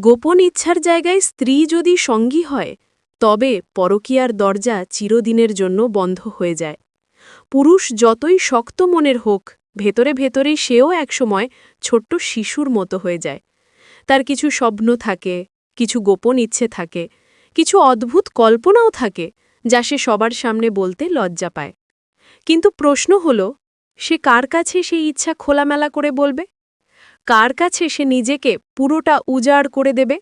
গোপন ইচ্ছার জায়গায় স্ত্রী যদি সঙ্গী হয়, তবে পরকীয়ার দরজা চিরদিনের জন্য বন্ধ হয়ে যায়। পুরুষ যতই শক্ত মনের হোক, ভেতরে ভেতরেই সেও একসময় ছোট্ট শিশুর মতো হয়ে যায়। তার কিছু স্বপ্ন থাকে, কিছু গোপন ইচ্ছে থাকে, কিছু অদ্ভুত কল্পনাও থাকে, যা সে সবার সামনে বলতে লজ্জা পায়। কিন্তু প্রশ্ন হল, সে কার কাছে সেই ইচ্ছা খোলামেলা করে বলবে? কার কাছে সে নিজেকে পুরোটা উজাড় করে দেবে?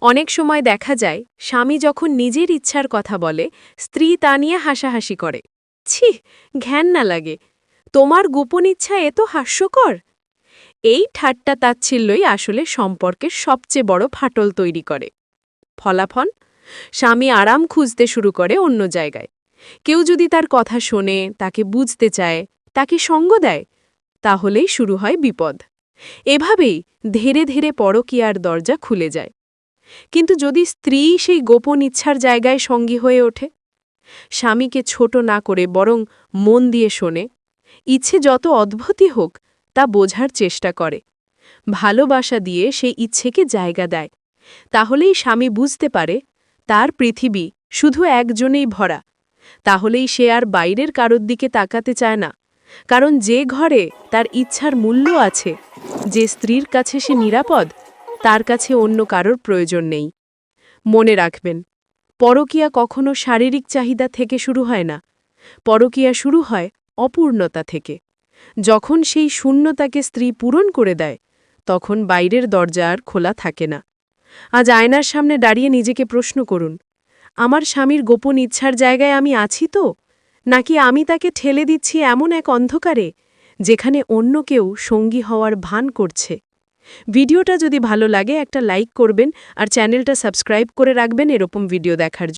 অনেক সময় দেখা যায়, স্বামী যখন নিজের ইচ্ছার কথা বলে, স্ত্রী তা নিয়ে হাসাহাসি করে। ছি, ঘ্যান না লাগে। তোমার গোপন ইচ্ছা এত হাস্যকর। এই ঠাট্টা তাচ্ছিল্যই আসলে সম্পর্কের সবচেয়ে বড় ফাটল তৈরি করে। ফলাফল? স্বামী আরাম খুঁজতে শুরু করে অন্য জায়গায়। কেউ যদি তার কথা শোনে, তাকে বুঝতে চায়, তাকে সঙ্গ দেয়, তাহলেই শুরু হয় বিপদ। এভাবেই ধীরে ধীরে পরকীয়ার দরজা খুলে যায়। কিন্তু যদি স্ত্রী সেই গোপন ইচ্ছার জায়গায় সঙ্গী হয়ে ওঠে, স্বামীকে ছোট না করে বরং মন দিয়ে শোনে, ইচ্ছে যত অদ্ভুতই হোক তা বোঝার চেষ্টা করে, ভালোবাসা দিয়ে সেই ইচ্ছেকে জায়গা দেয়, তাহলেই স্বামী বুঝতে পারে তার পৃথিবী শুধু একজনেই ভরা, তাহলেই সে আর বাইরের কারোর দিকে তাকাতে চায় না, কারণ যে ঘরে তার ইচ্ছার মূল্য আছে যে স্ত্রীর কাছে সে নিরাপদ, তার কাছে অন্য কারোর প্রয়োজন নেই। মনে রাখবেন, পরকীয়া কখনো শারীরিক চাহিদা থেকে শুরু হয় না। পরকীয়া শুরু হয় অপূর্ণতা থেকে। যখন সেই শূন্যতাকে স্ত্রী পূরণ করে দেয়, তখন বাইরের দরজা আর খোলা থাকে না। আজ আয়নার সামনে দাঁড়িয়ে নিজেকে প্রশ্ন করুন, আমার স্বামীর গোপন ইচ্ছার জায়গায় আমি আছি তো? নাকি আমি তাকে ঠেলে দিচ্ছি এমন এক অন্ধকারে? যেখানে অন্য কেউ সঙ্গী হওয়ার ভান করছে। ভিডিওটা যদি ভালো লাগে একটা লাইক করবেন আর চ্যানেলটা সাবস্ক্রাইব করে রাখবেন এরকম ভিডিও দেখার